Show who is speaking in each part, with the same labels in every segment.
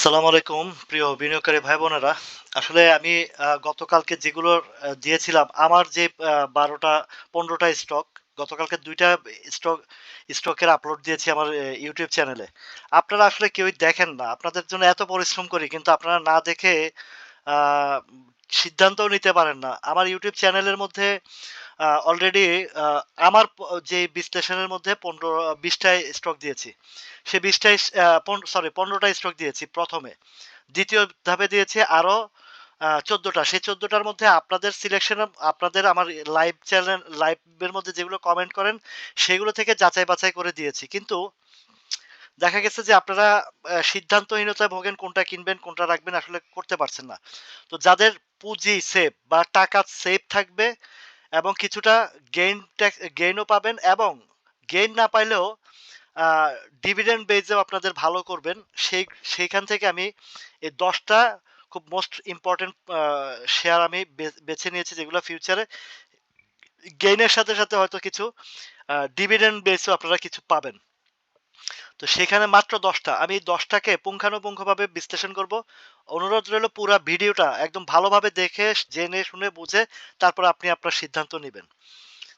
Speaker 1: আসসালামু আলাইকুম, প্রিয় বিনিয়োগকারী ভাই বোনেরা। আসলে আমি গতকালকে যেগুলো দিয়েছিলাম, আমার যে বারোটা, পনেরোটা স্টক গতকালকে দুইটা স্টক স্টকের আপলোড দিয়েছি আমার ইউটিউব চ্যানেলে আপনারা আসলে কেউই দেখেন না। আপনাদের জন্য এত পরিশ্রম করি, কিন্তু আপনারা না দেখে সিদ্ধান্তও নিতে পারেন না। আমার ইউটিউব চ্যানেলের মধ্যে অলরেডি আমার যে বিশ্লেষণের মধ্যে পনেরো, বিশটায় স্টক দিয়েছি। সে বিশটায় সরি পনেরোটা স্টক দিয়েছি প্রথমে। দ্বিতীয় ধাপে দিয়েছি আরও চোদ্দোটা। সেই চোদ্দোটার মধ্যে আপনাদের সিলেকশন আপনাদের আমার লাইভ চ্যানেল লাইভের মধ্যে যেগুলো কমেন্ট করেন, সেগুলো থেকে যাচাই বাছাই করে দিয়েছি। কিন্তু দেখা গেছে যে আপনারা সিদ্ধান্তহীনতায় ভোগেন কোনটা কিনবেন, কোনটা রাখবেন আসলে করতে পারছেন না। তো যাদের পুঁজি সেভ বা টাকা সেভ থাকবে এবং কিছুটা গেইন গেইনও পাবেন এবং গেইন না পাইলেও ডিভিডেন্ড বেজেও আপনাদের ভালো করবেন, সেই, সেইখান থেকে আমি এই দশটা খুব মোস্ট ইম্পর্টেন্ট শেয়ার আমি বেছে নিয়েছি যেগুলো ফিউচারে গেইনের সাথে সাথে হয়তো কিছু ডিভিডেন্ড বেসও আপনারা কিছু পাবেন। তো সেখানে মাত্র দশটা। আমি দশটাকে পুঙ্খানুপুঙ্খভাবে বিশ্লেষণ করব। অনুরোধ রইল পুরো ভিডিওটা একদম ভালোভাবে দেখে, জেনে, শুনে, বুঝে তারপর আপনি আপনার সিদ্ধান্ত নেবেন।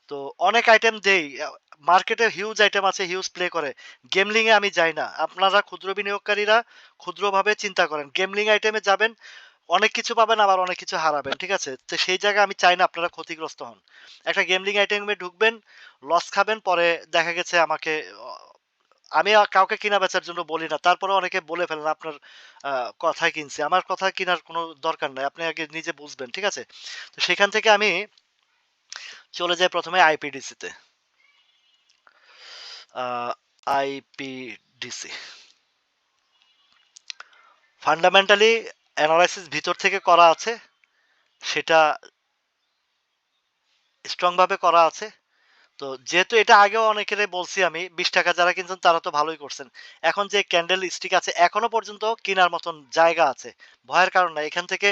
Speaker 1: তো অনেক আইটেম দেই। মার্কেটে হিউজ আইটেম আছে হিউজ প্লে করে। গেমলিং এ আমি যাই না। আপনারা ক্ষুদ্র বিনিয়োগকারীরা ক্ষুদ্রভাবে চিন্তা করেন। গেমলিং আইটেমে যাবেন, অনেক কিছু পাবেন, আবার অনেক কিছু হারাবেন, ঠিক আছে? তো সেই জায়গায় আমি চাই না আপনারা ক্ষতিগ্রস্ত হন। একটা গেমলিং আইটেমে ঢুকবেন লস খাবেন, পরে দেখা গেছে আমাকে আমি কাউকে কিনা বেচার জন্য বলি না। তারপরে অনেকে বলে ফেলেন, আপনার কথায় কিনছি। আমার কথা কিনার কোনো দরকার নাই। আপনি আগে নিজে বুঝবেন, ঠিক আছে? তো সেখান থেকে আমি চলে যাই প্রথমে আইপিডিসিতে আইপিডিসি ফান্ডামেন্টালি অ্যানালাইসিস ভিতর থেকে করা আছে। সেটা স্ট্রং ভাবে করা আছে। তো যেহেতু এটা আগেও অনেকের বলছি আমি, বিশ টাকা যারা কিনছেন তারা তো ভালোই করছেন। এখন যে ক্যান্ডেল স্টিক আছে, এখনও পর্যন্ত কেনার মতন জায়গা আছে। ভয়ের কারণ নাই। এখান থেকে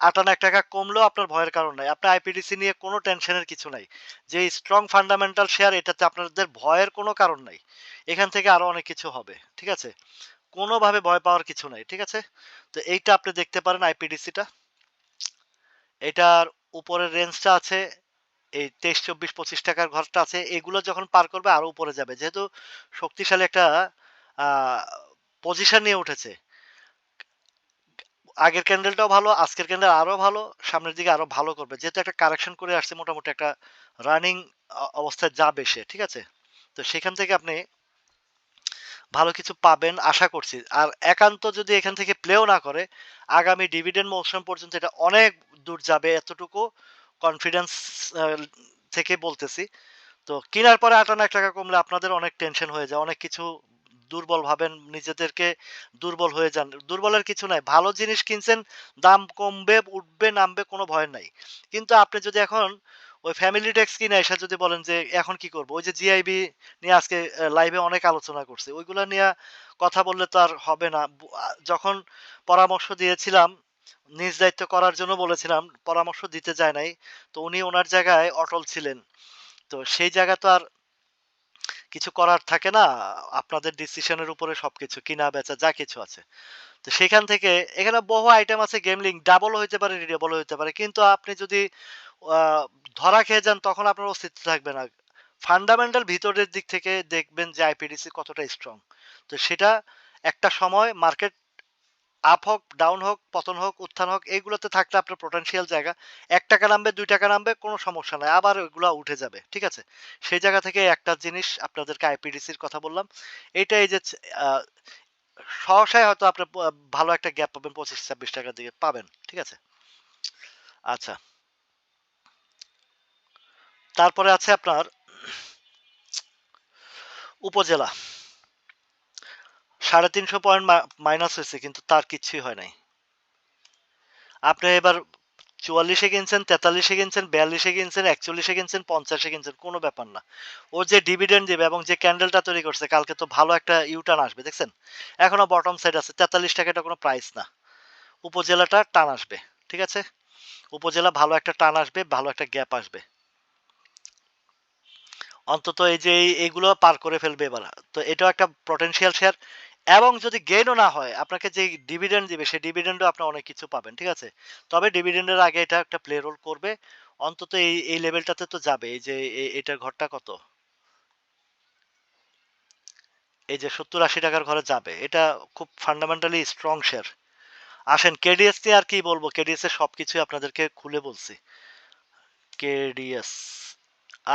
Speaker 1: আটান্ন এক টাকা কমলেও আপনার ভয়ের কারণ নাই। আপনার আইপিডিসি নিয়ে কোনো টেনশনের কিছু নাই। যে স্ট্রং ফান্ডামেন্টাল শেয়ার এটাতে আপনাদের ভয়ের কোনো কারণ নাই। এখান থেকে আরও অনেক কিছু হবে, ঠিক আছে? কোনোভাবে ভয় পাওয়ার কিছু নাই, ঠিক আছে? তো এইটা আপনি দেখতে পারেন আইপিডিসিটা এটার উপরের রেঞ্জটা আছে এই তেইশ, চব্বিশ, পঁচিশ টাকার ঘরটা আছে, এগুলো যখন পার করবে আরও উপরে যাবে। যেহেতু শক্তিশালী একটা পজিশন নিয়ে উঠেছে। আগের ক্যান্ডেলটাও ভালো, আজকের ক্যান্ডেল আরও ভালো, সামনের দিকে আরও ভালো করবে। যেহেতু একটা কারেকশন করে আসছে, মোটামুটি একটা রানিং অবস্থায় যাবে সে, ঠিক আছে? তো সেখান থেকে আপনি ভালো কিছু পাবেন আশা করছি। আর একান্ত যদি এখান থেকে প্লেও না করে, আগামী ডিভিডেন্ড মৌসুম পর্যন্ত এটা অনেক দূর যাবে এতটুকু। কনফিডেন্স থেকে বলতেছি। তো কেনার পরে আটান্ন এক টাকা কমলে আপনাদের অনেক টেনশন হয়ে যায়। অনেক কিছু দুর্বল ভাবেন, নিজেদেরকে দুর্বল হয়ে যান। দুর্বলের কিছু নাই। ভালো জিনিস কিনছেন, দাম কমবে, উঠবে, নামবে, কোনো ভয় নাই। কিন্তু আপনি যদি এখন ওই ফ্যামিলি ট্যাক্স কিনে এসে যদি বলেন যে, এখন কি করব? ওই যে জিআইবি নিয়ে আজকে লাইভে অনেক আলোচনা করছে। ওইগুলো নিয়ে কথা বললে তো আর হবে না। যখন পরামর্শ দিয়েছিলাম নিজ দায়িত্ব করার জন্য বলেছিলাম, পরামর্শ দিতে যায় নাই। তো উনি ওনার জায়গায় অটল ছিলেন। তো সেই জায়গা তো আর কিছু করার থাকে না। আপনাদের ডিসিশনের উপরে সবকিছু, কিনা, বেচা, যা কিছু আছে। তো সেখান থেকে এখানে বহু আইটেম আছে গেমলিং ডাবল হইতে পারে রিডেবল হইতে পারে। কিন্তু আপনি যদি ধরা খেয়ে যান, তখন আপনার অস্তিত্ব থাকবে না। ফান্ডামেন্টাল ভিতরের দিক থেকে দেখবেন যে আইপিডিসি কতটা স্ট্রং তো সেটা একটা সময় মার্কেট আপ হোক ডাউন হোক, পতন হোক, উত্থান হোক, এইগুলোতে থাকলে আপনার পোটেনশিয়াল জায়গা। এক টাকা নামবে, দুই টাকা নামবে, কোনো সমস্যা নাই, আবার ওইগুলো উঠে যাবে, ঠিক আছে? সেই জায়গা থেকে একটা জিনিস আপনাদেরকে আইপিডিসির কথা বললাম। এটা এই যে সহসায় হয়তো আপনি ভালো একটা গ্যাপ পাবেন, পঁচিশ, ছাব্বিশ টাকার দিকে পাবেন, ঠিক আছে? আচ্ছা। তারপরে আছে আপনার উপজেলা। সাড়ে তিনশো পয়েন্ট মাইনাস হয়েছে, কিন্তু তার কিছুই হয় নাই। আপনি এবার চুয়াল্লিশে কিনছেন, তেতাল্লিশে কিনছেন, বিয়াল্লিশে কিনছেন, একচল্লিশে কিনছেন, পঞ্চাশে কিনছেন, কোনো ব্যাপার না। ওর যে ডিভিডেন্ড দেবে এবং যে ক্যান্ডেলটা তৈরি করছে, কালকে তো ভালো একটা ইউটার্ন আসবে, দেখছেন? এখনও বটম সাইড আছে, তেতাল্লিশ টাকা এটা কোনো প্রাইস না। উপজেলাটা টান আসবে, ঠিক আছে? উপজেলা ভালো একটা টান আসবে, ভালো একটা গ্যাপ আসবে। অন্তত এই যে এই- এইগুলো পার করে ফেলবে এবার। তো এটাও একটা পটেনশিয়াল শেয়ার এবং যদি গেইনও না হয়, আপনাকে যে ডিভিডেন্ড দিবে, সেই ডিভিডেন্ডও আপনি অনেক কিছু পাবেন, ঠিক আছে? তবে ডিভিডেন্ডের আগে এটা একটা প্লে রোল করবে। অন্তত এই এই লেভেলটাতে তো যাবে। এই যে এটার ঘরটা কত? এই যে সত্তর আশি টাকার ঘরে যাবে। এটা খুব ফান্ডামেন্টালি স্ট্রং শেয়ার আসেন কেডিএস আর কি বলব? কেডিএস এর সবকিছুই আপনাদেরকে খুলে বলছি। কেডিএস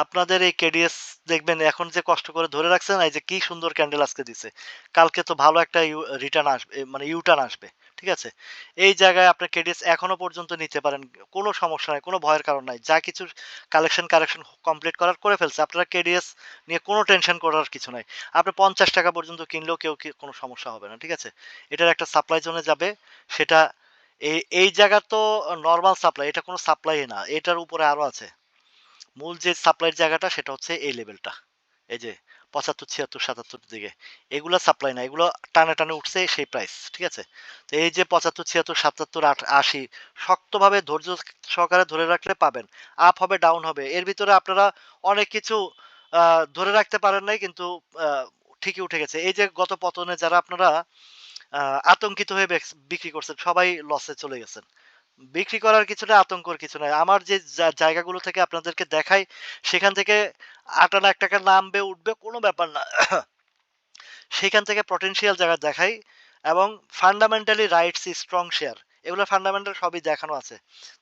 Speaker 1: আপনাদের এই কেডিএস দেখবেন এখন যে কষ্ট করে ধরে রাখছেন এই যে কি সুন্দর ক্যান্ডেল আজকে দিছে। কালকে তো ভালো একটা রিটার্ন আসবে মানে ইউটার্ন আসবে, ঠিক আছে? এই জায়গায় আপনি কেডিএস এখনও পর্যন্ত নিতে পারেন, কোনো সমস্যা নাই, কোনো ভয়ের কারণ নাই, যা কিছু কালেকশন কারেকশন কমপ্লিট করার করে ফেলছে, আপনারা কেডিএস নিয়ে কোনো টেনশন করার কিছু নাই। আপনি পঞ্চাশ টাকা পর্যন্ত কিনলেও কেউ কোনো সমস্যা হবে না, ঠিক আছে? এটার একটা সাপ্লাই জোনে যাবে, সেটা এই এই জায়গা তো নর্মাল সাপ্লাই এটা কোনো সাপ্লাই না, এটার উপরে আরও আছে। মূল যে সাপ্লাইয়ের জায়গাটা সেটা হচ্ছে এই লেভেলটা এই যে পঁচাত্তর, ছিয়াত্তর, সাতাত্তর দিকে। এগুলো সাপ্লাই না এগুলো টানে টানে উঠছে সেই প্রাইস ঠিক আছে? তো এই যে পঁচাত্তর, ছিয়াত্তর, সাতাত্তর, আট, আশি, শক্তভাবে ধৈর্য সহকারে ধরে রাখলে পাবেন। আপ হবে ডাউন হবে। এর ভিতরে আপনারা অনেক কিছু ধরে রাখতে পারেন নাই, কিন্তু ঠিকই উঠে গেছে। এই যে গত পতনে যারা আপনারা আতঙ্কিত হয়ে বিক্রি করছেন, সবাই লসে চলে গেছেন। বিক্রি করার কিছু না আতঙ্কর কিছু নাই আমার যে জায়গাগুলো থেকে আপনাদেরকে দেখাই, সেখান থেকে আট এক টাকা নামবে, উঠবে, কোনো ব্যাপার না। সেখান থেকে পটেনশিয়াল জায়গা দেখাই এবং ফান্ডামেন্টালি রাইটস স্ট্রং শেয়ার এগুলো ফান্ডামেন্টাল সবই দেখানো আছে।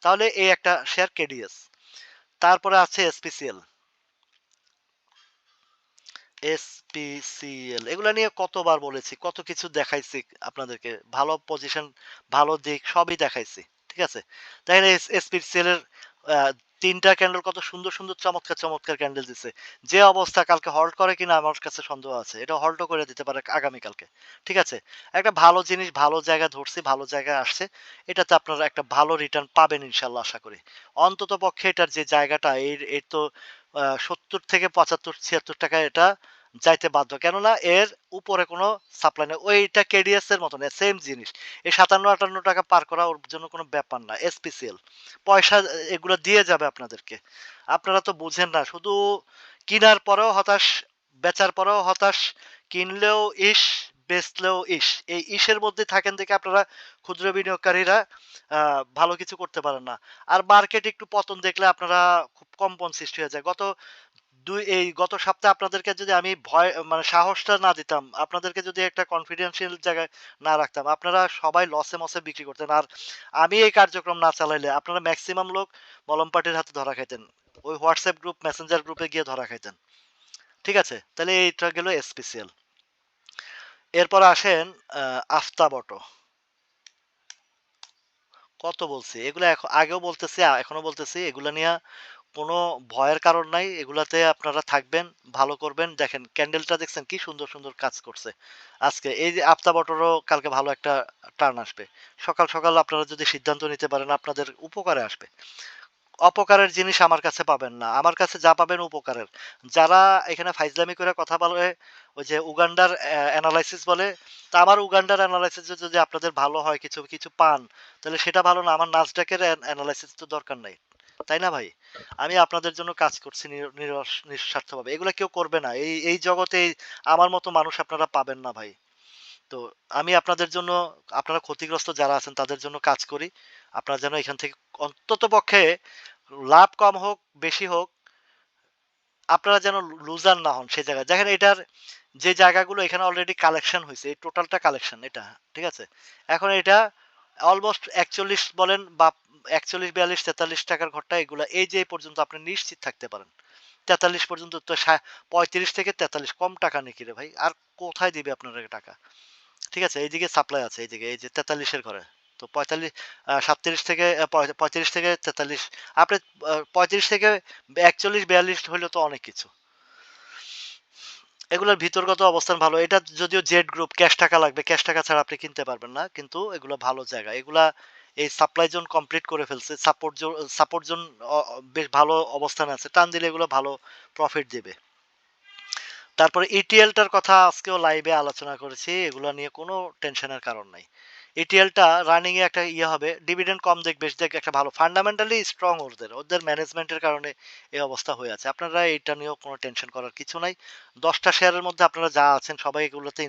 Speaker 1: তাহলে এই একটা শেয়ার কেডিএস তারপরে আছে এসপিসিএল এসপিসিএল এগুলো নিয়ে কতবার বলেছি, কত কিছু দেখাইছি আপনাদেরকে, ভালো পজিশন ভালো দিক, সবই দেখাইছি। ঠিক আছে? এসপিসিএল এর আহ, তিনটা ক্যান্ডেল কত সুন্দর সুন্দর চমৎকার চমৎকার ক্যান্ডেল দিছে। যে অবস্থা কালকে হল্ট করে কিনা আমার কাছে সন্দেহ আছে। এটা হল্টও করে দিতে পারে আগামীকালকে ঠিক আছে? একটা ভালো জিনিস ভালো জায়গায় ধরছি ভালো জায়গায় আসছে। এটাতে আপনারা একটা ভালো রিটার্ন পাবেন ইনশাল্লাহ আশা করি। অন্তত পক্ষে এটার যে জায়গাটা এর এর তো সত্তর থেকে পঁচাত্তর ছিয়াত্তর টাকা এটা যাইতে বাধ্য। কেননা এর উপরে কোনো সাপ্লাই নেই। ওইটা কেডিএস এর মতন সেম জিনিস। এই সাতান্ন আটান্ন টাকা পার করা ওর জন্য কোনো ব্যাপার না এসপিসিএল পয়সা এগুলো দিয়ে যাবে আপনাদেরকে। আপনারা তো বুঝেন না, শুধু কিনার পরেও হতাশ, বেচার পরেও হতাশ, কিনলেও ইস, বেচলেও ইস। এই ইসের মধ্যে থাকেন দেখে আপনারা ক্ষুদ্র বিনিয়োগকারীরা ভালো কিছু করতে পারেন না। আর মার্কেট একটু পতন দেখলে আপনারা খুব কম্পন সৃষ্টি হয়ে যায়। গত দুই, এই গত সপ্তাহে আপনাদেরকে যদি আমি ভয় মানে সাহসটা না দিতাম, আপনাদেরকে যদি একটা কনফিডেন্সিয়াল জায়গায় না রাখতাম, আপনারা সবাই লসে মসে বিক্রি করতেন। আর আমি এই কার্যক্রম না চালাইলে আপনারা ম্যাক্সিমাম লোক মলম পার্টির হাতে ধরা খাইতেন, ওই হোয়াটসঅ্যাপ গ্রুপ মেসেঞ্জার গ্রুপে গিয়ে ধরা খাইতেন। ঠিক আছে? তাহলে এইটা গেল স্পেশাল এরপর আসেন আফতাব কত বলছি? এগুলো আগেও বলতেছি এখনও বলতেছি, এগুলো নিয়ে কোনো ভয়ের কারণ নাই, এগুলাতে আপনারা থাকবেন, ভালো করবেন। দেখেন, ক্যান্ডেলটা দেখছেন কি সুন্দর সুন্দর কাজ করছে। আজকে এই যে আফতাব অটোরও কালকে ভালো একটা টার্ন আসবে। সকাল সকাল আপনারা যদি সিদ্ধান্ত নিতে পারেন, আপনাদের উপকারে আসবে। অপকারের জিনিস আমার কাছে পাবেন না। আমার কাছে যা পাবেন উপকারের। যারা এখানে ফাইজলামি করে কথা বলে, ওই যে উগান্ডার অ্যানালাইসিস বলে, তা আমার উগান্ডার অ্যানালাইসিস যদি আপনাদের ভালো হয়, কিছু কিছু পান, তাহলে সেটা ভালো না। আমার নাচডাকের অ্যানালাইসিস তো দরকার নাই। তাই না ভাই? আমি আপনাদের জন্য কাজ করছি নিঃস্বার্থভাবে। এগুলো কেউ করবে না। এই এই জগতে আমার মতো মানুষ আপনারা পাবেন না ভাই। তো আমি আপনাদের জন্য, আপনারা ক্ষতিগ্রস্ত যারা আছেন, তাদের জন্য কাজ করি। আপনারা যেন এখান থেকে অন্তত পক্ষে লাভ কম হোক, বেশি হোক, আপনারা যেন লুজার না হন সেই জায়গায়। দেখেন এটার যে জায়গাগুলো এখানে অলরেডি কালেকশন হয়েছে, এই টোটালটা কালেকশন এটা, ঠিক আছে? এখন এটা অলমোস্ট একচল্লিশ বলেন বা একচল্লিশ, বিয়াল্লিশ, তেতাল্লিশ টাকার ঘরটা এগুলা, এই যে পর্যন্ত আপনি নিশ্চিত থাকতে পারেন। তেতাল্লিশ পর্যন্ত তো পঁয়ত্রিশ থেকে তেতাল্লিশ, কম টাকা নাকি রে ভাই? আর কোথায় দিবে আপনার টাকা? ঠিক আছে, এইদিকে সাপ্লাই আছে, এইদিকে, এই যে তেতাল্লিশের ঘরে। তো পঁয়তাল্লিশ সাতত্রিশ থেকে পঁয়ত্রিশ থেকে তেতাল্লিশ, আপনি পঁয়ত্রিশ থেকে একচল্লিশ, বিয়াল্লিশ হইলে তো অনেক কিছু। এগুলোর ভিতরগত অবস্থান ভালো। এটা যদিও জেড গ্রুপ ক্যাশ টাকা লাগবে। ক্যাশ টাকা ছাড়া আপনি কিনতে পারবেন না, কিন্তু এগুলো ভালো জায়গা। এগুলা এই সাপ্লাই জোন কমপ্লিট করে ফেলছে। সাপোর্ট জোন সাপোর্ট জোন বেশ ভালো অবস্থানে আছে। টান দিলে এগুলো ভালো প্রফিট দেবে। তারপরে ইটিএলটার কথা আজকেও লাইভে আলোচনা করেছি। এগুলো নিয়ে কোনো টেনশনের কারণ নাই। এটিএলটা রানিং এ একটা ইয়ে হবে ডিভিডেন্ড কম দেখ, বেশি দেখ, একটা ভালো ফান্ডামেন্টালি স্ট্রং ওদের ওদের ম্যানেজমেন্টের কারণে এই অবস্থা হয়ে আছে। আপনারা এটা নিয়েও কোনো টেনশন করার কিছু নাই। দশটা শেয়ারের মধ্যে আপনারা যা আছেন, সবাই এগুলোতে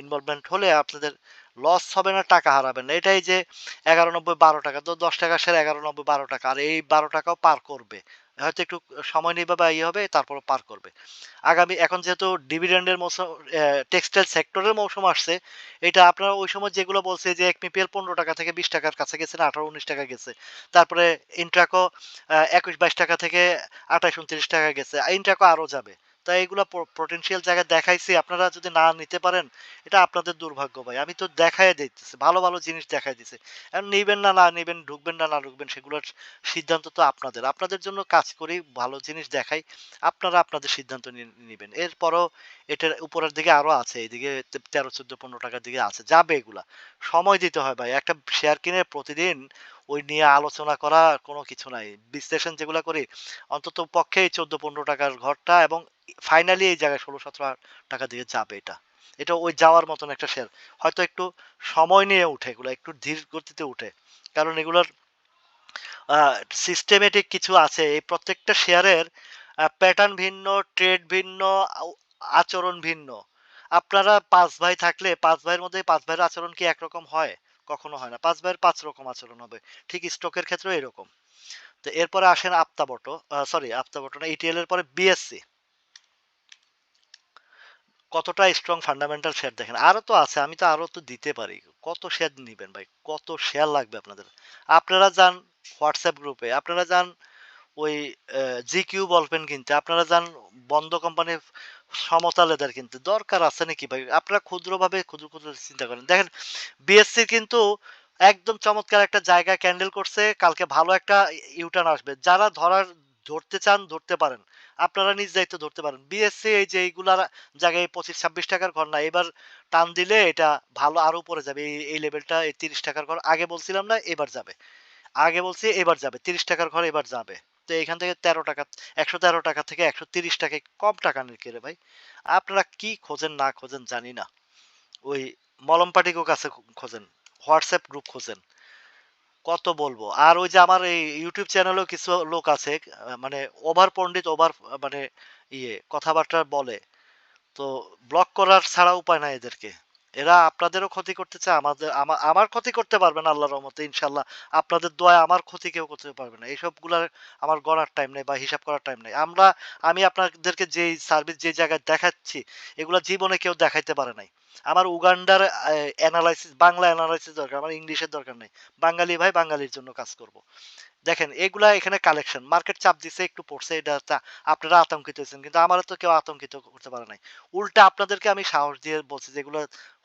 Speaker 1: ইনভলভমেন্ট হলে আপনাদের লস হবে না, টাকা হারাবেন না। এটাই যে এগারো নব্বই বারো টাকা, তো দশ টাকা শেয়ার এগারো নব্বই বারো টাকা, আর এই বারো টাকাও পার করবে। হয়তো একটু সময় নেবে বা ইয়ে হবে, তারপর পার করবে। আগামী, এখন যেহেতু ডিভিডেন্ডের মৌসুম টেক্সটাইল সেক্টরের মৌসুম আসছে, এটা আপনারা ওই সময় যেগুলো বলছে যে এক মিপিএল পনেরো টাকা থেকে বিশ টাকার কাছে গেছে না, আঠারো উনিশ টাকা গেছে। তারপরে ইন্ট্রাকো একুশ বাইশ টাকা থেকে আঠাশ উনত্রিশ টাকা গেছে। ইন্ট্রাকো আরও যাবে। তাই এগুলো পোটেনশিয়াল জায়গায় দেখাইছি, আপনারা যদি না নিতে পারেন, এটা আপনাদের দুর্ভাগ্য ভাই। আমি তো দেখাই দিতেছি, ভালো ভালো জিনিস দেখাই দিছে। এখন নিবেন না না নিবেন, ঢুকবেন না না ঢুকবেন, সেগুলোর সিদ্ধান্ত তো আপনাদের। আপনাদের জন্য কাজ করি, ভালো জিনিস দেখাই, আপনারা আপনাদের সিদ্ধান্ত নেবেন। এরপরও এটার উপরের দিকে আরও আছে, এইদিকে তেরো, চোদ্দ, পনেরো টাকার দিকে আছে, যাবে এগুলা। সময় দিতে হয় ভাই, একটা শেয়ার কিনে প্রতিদিন ওই নিয়ে আলোচনা করা কোনো কিছু নাই। বিশ্লেষণ যেগুলো করি, অন্তত পক্ষে এই চোদ্দ পনেরো টাকার ঘরটা এবং ফাইনালি এই জায়গায় ষোলো সতেরো টাকা দিয়ে যাবে এটা। এটা ওই যাওয়ার মতন একটা শেয়ার হয়তো একটু সময় নিয়ে উঠে, এগুলো একটু ধীর গতিতে উঠে। কারণ এগুলোর সিস্টেমেটিক কিছু আছে। এই প্রত্যেকটা শেয়ারের প্যাটার্ন ভিন্ন ট্রেড ভিন্ন আচরণ ভিন্ন। আপনারা পাঁচ ভাই থাকলে, পাঁচ ভাইয়ের মধ্যে পাঁচ ভাইয়ের আচরণ কি একরকম হয়? কখনো হয় না। পাঁচ ভাইয়ের পাঁচ রকম আচরণ হবে। ঠিক স্টকের ক্ষেত্রেও এরকম। তো এরপরে আসেন আপ্তাবটো সরি আপ্তাবটো না ইটিএল এর পরে বিএসসি কতটা স্ট্রং ফান্ডামেন্টাল শেয়ার দেখেন? আরও তো আছে, আমি তো আরও তো দিতে পারি। কত শেয়ার নিবেন ভাই? কত শেয়ার লাগবে আপনাদের? আপনারা যান হোয়াটসঅ্যাপ গ্রুপে আপনারা যান ওই জি কিউ বলবেন কিনতে, আপনারা যান বন্ধ কোম্পানির সমতা লেদার কিনতে, দরকার আছে নাকি ভাই? আপনারা ক্ষুদ্রভাবে ক্ষুদ্র ক্ষুদ্র চিন্তা করেন। দেখেন বিএসসি কিন্তু একদম চমৎকার একটা জায়গা ক্যান্ডেল করছে, কালকে ভালো একটা ইউটার্ন আসবে। যারা ধরার, ধরতে চান, ধরতে পারেন। আপনারা নিজ দায়িত্ব ধরতে পারেন। বিএসসি এই যে এইগুলার জায়গায় পঁচিশ, ছাব্বিশ টাকার ঘর না, এবার টান দিলে এটা ভালো আরও উপরে যাবে। এই এই লেভেলটা এই তিরিশ টাকার ঘর, আগে বলছিলাম না, এবার যাবে। আগে বলছি, এবার যাবে। তিরিশ টাকার ঘর এবার যাবে। তো এখান থেকে তেরো টাকা, একশো তেরো টাকা থেকে একশো তিরিশ টাকায় কম টাকা নিয়ে রে ভাই? আপনারা কি খোঁজেন না খোঁজেন জানি না। ওই মলম কাছে খোঁজেন, হোয়াটসঅ্যাপ গ্রুপ খোঁজেন। কত বলব? আর ওই যে আমার এই ইউটিউব চ্যানেলেও কিছু লোক আছে মানে ওভার পণ্ডিত, ওভার মানে ইয়ে কথাবার্তা বলে। তো ব্লক করার ছাড়া উপায় নাই এদেরকে। এরা আপনাদেরও ক্ষতি করতে চায়, আমাদের আমার ক্ষতি করতে পারবে না আল্লাহর রহমতে ইনশাল্লাহ আপনাদের দোয়া আমার ক্ষতি কেউ করতে পারবে না। এইসবগুলার আমার গড়ার টাইম নেই বা হিসাব করার টাইম নেই। আমরা, আমি আপনাদেরকে যেই সার্ভিস যে জায়গায় দেখাচ্ছি, এগুলো জীবনে কেউ দেখাইতে পারে নাই। আমার উগান্ডার অ্যানালাইসিস বাংলা অ্যানালাইসিস দরকার, আমার ইংলিশের দরকার নেই। বাঙালি ভাই বাঙালির জন্য কাজ করব। দেখেন, এগুলা এখানে কালেকশন মার্কেট চাপ দিছে, একটু পড়ছে, এটা আপনারা আতঙ্কিত হয়েছেন কিন্তু আমারও তো কেউ আতঙ্কিত করতে পারে নাই। উল্টা আপনাদেরকে আমি সাহস দিয়ে বলছি যেগুলো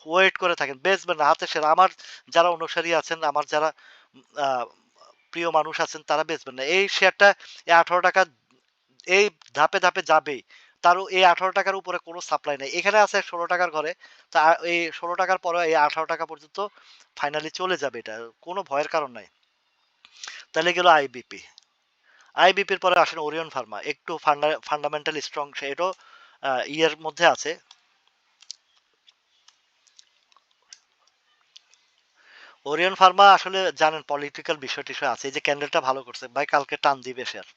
Speaker 1: ওয়েট করে থাকেন বেচবেন না হাতে সেরা। আমার যারা অনুসারী আছেন, আমার যারা প্রিয় মানুষ আছেন, তারা বেচবেন না এই শেয়ারটা এই আঠারো টাকা, এই ধাপে ধাপে যাবেই। তারও এই আঠারো টাকার উপরে কোনো সাপ্লাই নেই। এখানে আছে ষোলো টাকার ঘরে, তা এই ষোলো টাকার পরে এই আঠারো টাকা পর্যন্ত ফাইনালি চলে যাবে এটা, কোনো ভয়ের কারণ নাই। তাহলে গেল আইবিপি আইবিপির পরে আসেন ওরিয়ন ফার্মা একটু ফান্ডামেন্টাল স্ট্রং এটাও ইয়ের মধ্যে আছে। ওরিয়ন ফার্মা আসলে জানেন পলিটিক্যাল বিষয় টিষয় আছে, এই যে ক্যান্ডেলটা ভালো করছে, ভাই কালকে টান দিবে শেয়ার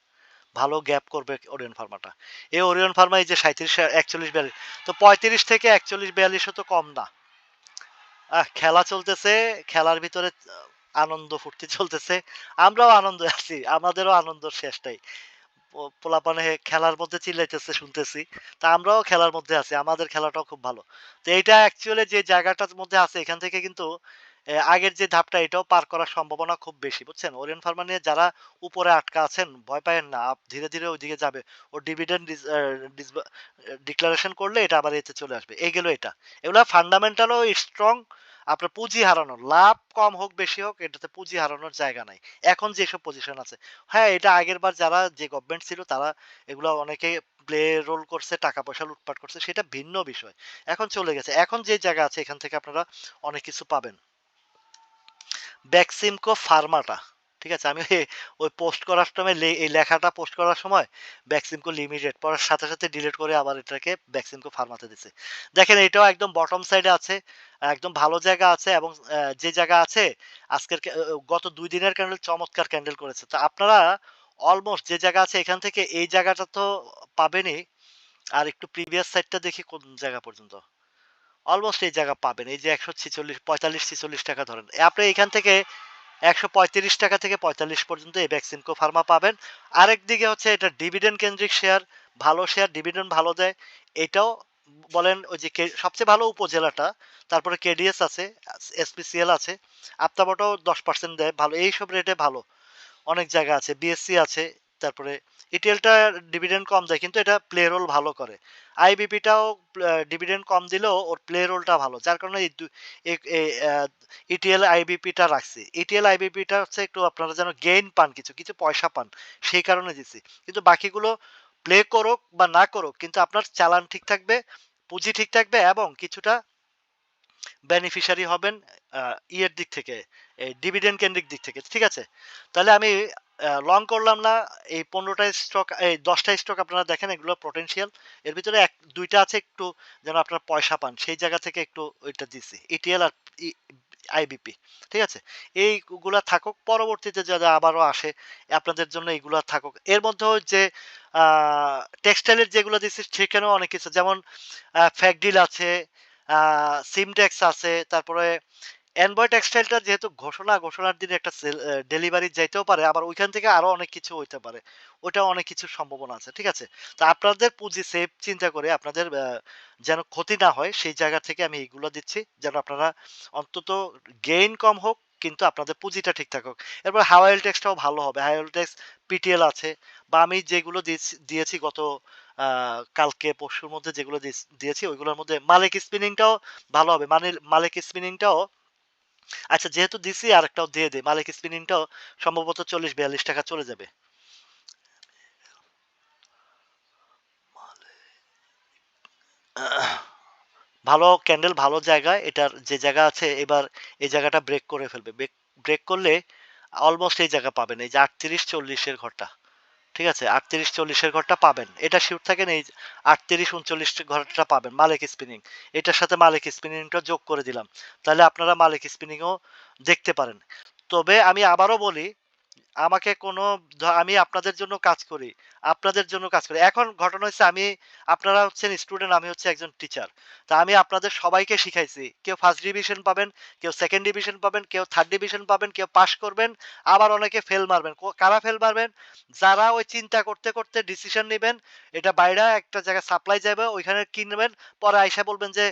Speaker 1: ভালো গ্যাপ করবে ওরিয়ন ফার্মাটা। এই ওরিয়ন ফার্মা এই যে সাঁত্রিশ একচল্লিশ, বিয়াল্লিশ, তো পঁয়ত্রিশ থেকে একচল্লিশ, বিয়াল্লিশও তো কম না। খেলা চলতেছে, খেলার ভিতরে আনন্দ, ফুর্তি চলতেছে। আমরাও আনন্দ আছি, আমাদেরও আনন্দ শেষটাই পোলাপানে খেলার মধ্যে চিল্লাইতেছে, শুনতেছি। তা আমরাও খেলার মধ্যে আছি, আমাদের খেলাটাও খুব ভালো। তো এইটা অ্যাকচুয়ালি যে জায়গাটার মধ্যে আছে, এখান থেকে কিন্তু আগের যে ধাপটা, এটাও পার করার সম্ভাবনা খুব বেশি, বুঝছেন? ওরিয়ন ফার্মা নিয়ে যারা উপরে আটকা আছেন, ভয় পায়েন না ধীরে ধীরে ওইদিকে যাবে। ও ডিভিডেন্ড ডিক্লারেশন করলে এটা আবার এতে চলে আসবে। এই গেল এটা। এগুলো ফান্ডামেন্টালও স্ট্রং আপনার পুঁজি হারানোর। লাভ কম হোক, বেশি হোক, এটাতে পুঁজি হারানোর জায়গা নাই। এখন যেসব পজিশন আছে। হ্যাঁ এটা আগের বার যারা যে গভর্নমেন্ট ছিল, তারা এগুলো অনেকে প্লে রোল করছে, টাকা পয়সা লুটপাট করছে, সেটা ভিন্ন বিষয়। এখন চলে গেছে। এখন যে জায়গা আছে, এখান থেকে আপনারা অনেক কিছু পাবেন। ব্যাক্সিমকো ফার্মাটা ঠিক আছে? আমি ওই পোস্ট করার সময় এই লেখাটা পোস্ট করার সময় বেক্সিমকো লিমিটেড পড়ার সাথে, সাথে ডিলিট করে আবার এটাকে বেক্সিমকো ফার্মাতে দিছি। দেখেন এটাও একদম বটম সাইডে আছে। একদম ভালো জায়গা আছে এবং যে জায়গা আছে আজকের গত দুই দিনের ক্যান্ডেল চমৎকার ক্যান্ডেল করেছে। তো আপনারা অলমোস্ট যে জায়গা আছে এখান থেকে এই জায়গাটা তো পাবেনই। আর একটু প্রিভিয়াস সাইডটা দেখি কোন জায়গা পর্যন্ত। অলমোস্ট এই জায়গা পাবেন। এই যে ১৪৬ ৪৫-৪৬ টাকা ধরেন। আপনি এখান থেকে ৳১৩৫ থেকে ৪৫ পর্যন্ত এই বেক্সিমকো ফার্মা পাবেন। আরেকদিকে হচ্ছে এটা ডিভিডেন্ড কেন্দ্রিক শেয়ার, ভালো শেয়ার, ডিভিডেন্ড ভালো দেয়। এটাও বলেন ওই যে সবচেয়ে ভালো উপজেলাটা, তারপরে কেডিএস আছে, এসপিসিএল আছে, আত্মাবটাও ১০% দেয় ভালো। এইসব রেটে ভালো। অনেক জায়গা আছে। বিএসসি আছে। তারপরে ইটিএলটা ডিভিডেন্ড কম দেয় কিন্তু এটা প্লে রোল ভালো করে। আইবিপিটাও ডিভিডেন্ড কম দিলেও ওর প্লে রোলটা ভালো। যার কারণে ইটিএল, আইবিপিটা রাখছি। ইটিএল, আইবিপিটা হচ্ছে একটু আপনারা যেন গেইন পান কিছু, কিছু পয়সা পান। সেই কারণে দিছি। কিন্তু বাকিগুলো প্লে করুক বা না করুক কিন্তু আপনার চালান ঠিক থাকবে, পুঁজি ঠিক থাকবে এবং কিছুটা বেনিফিশিয়ারি হবেন ইয়ের দিক থেকে, ডিভিডেন্ড কেন্দ্রিক দিক থেকে। ঠিক আছে? তাহলে আমি লং করলাম না। এই ১৫ টা স্টক এই ১০ টা স্টক আপনারা দেখেন এগুলো পটেনশিয়াল। এর ভিতরে এক দুইটা আছে একটু যেন আপনারা পয়সা পান। সেই জায়গা থেকে একটু ওইটা দিছি। ইটিএল আর আইবিপি। ঠিক আছে? এইগুলা থাকুক। পরবর্তীতে যাতে আবারও আসে আপনাদের জন্য এইগুলা থাকুক। এর মধ্যেও যে টেক্সটাইলের টেক্সটাইল যেগুলো দিছি সেখানেও অনেক কিছু যেমন ফ্যাকডিল আছে, সিমটেক্স আছে, তারপরে এনবয় টেক্সটাইলটা যেহেতু ঘোষণা, ঘোষণার দিনে একটা ডেলিভারি যাইতেও পারে। আবার ওইখান থেকে আরও অনেক কিছু হইতে পারে। ওইটাও অনেক কিছুর সম্ভাবনা আছে। ঠিক আছে? তো আপনাদের পুঁজি সেভ চিন্তা করে আপনাদের যেন ক্ষতি না হয় সেই জায়গা থেকে আমি এগুলো দিচ্ছি। যেন আপনারা অন্তত গেইন কম হোক কিন্তু আপনাদের পুঁজিটা ঠিক থাকুক। এরপর হাওয়াইল টেক্সটাও ভালো হবে। হাওয়াইল টেক্স, পিটিএল আছে বা আমি যেগুলো দিয়েছি গত কালকে পরশুর মধ্যে যেগুলো দিয়েছি ওইগুলোর মধ্যে মালিক স্পিনিংটাও ভালো হবে। মানিল মালিক স্পিনিংটাও আচ্ছা যেহেতু দিছি আরেকটাও দিয়ে দেই। মালিক স্পিনিংটাও সম্ভবত ৳৪০-৪২ টাকা চলে যাবে। ভালো ক্যান্ডেল ভালো জায়গায় এটার যে জায়গা আছে, এবার এই জায়গাটা ব্রেক করে ফেলবে। ব্রেক করলে অলমোস্ট এই জায়গা পাবেন। এই যে ৩৮-৪০ এর ঘরটা। ঠিক আছে? আটত্রিশ চল্লিশের ঘরটা পাবেন। এটা শিউর থাকেন এই ৩৮-৩৯ ঘরটা পাবেন মালিক স্পিনিং। এটার সাথে মালিক স্পিনিংটা যোগ করে দিলাম। তাহলে আপনারা মালিক স্পিনিংও দেখতে পারেন। তবে আমি আবারও বলি, আমাকে কোনো আমি আপনাদের জন্য কাজ করি। আপনাদের জন্য কাজ করি। এখন ঘটনা হইছে আমি আপনারা হচ্ছেন স্টুডেন্ট, আমি হচ্ছি একজন টিচার। তো আমি আপনাদের সবাইকে শিখাইছি। কেউ ফার্স্ট ডিভিশন পাবেন, কেউ সেকেন্ড ডিভিশন পাবেন, কেউ থার্ড ডিভিশন পাবেন, কেউ পাস করবেন, আবার অনেকে ফেল মারবেন। কারা ফেল মারবেন? যারা ওই চিন্তা করতে, করতে ডিসিশন নিবেন, এটা বাইরে একটা জায়গায় সাপ্লাই যাবে, ওইখানে কিনবেন। পরে আইসা বলবেন যে,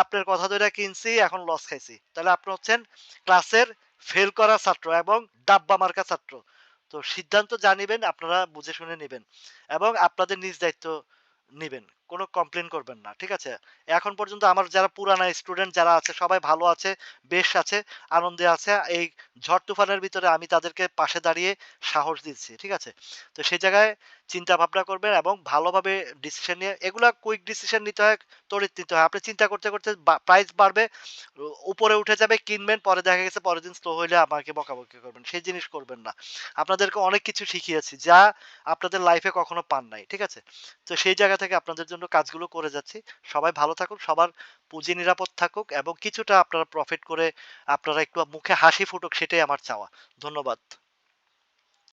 Speaker 1: আপনার কথা ধইরা কিনছি, এখন লস খাইছি। তাহলে আপনি হচ্ছেন ক্লাসের ফেল করা ছাত্র এবং ডাব্বা মার্কা ছাত্র। তো সিদ্ধান্ত যা নিবেন, আপনারা বুঝে শুনে নেবেন এবং আপনাদের নিজ দায়িত্ব নিবেন। কোনো কমপ্লেন করবেন না। ঠিক আছে? এখন পর্যন্ত আমার যারা পুরানা স্টুডেন্ট যারা আছে সবাই ভালো আছে, বেশ আছে, আনন্দে আছে। এই ঝড় তুফানের ভিতরে আমি তাদেরকে পাশে দাঁড়িয়ে সাহস দিচ্ছি। ঠিক আছে? তো সেই জায়গায় চিন্তা ভাবনা করবেন এবং ভালোভাবে ডিসিশন নিয়ে এগুলা কুইক ডিসিশন নিতে হয়, তড়িৎ নিতে হয়। আপনি চিন্তা করতে, করতে প্রাইস বাড়বে, উপরে উঠে যাবে, কিনবেন, পরে দেখা গেছে পরের দিন স্লো হইলে আমাকে বকাবকি করবেন। সেই জিনিস করবেন না। আপনাদেরকে অনেক কিছু শিখিয়েছি যা আপনাদের লাইফে কখনো পান নাই। ঠিক আছে? তো সেই জায়গা থেকে আপনাদের জন্য কাজগুলো করে যাচ্ছি। সবাই ভালো থাকুন, সবার পুঁজি নিরাপদ থাকুক এবং কিছুটা আপনারা প্রফিট করে আপনারা একটু মুখে হাসি ফুটুক সেটাই আমার চাওয়া। ধন্যবাদ।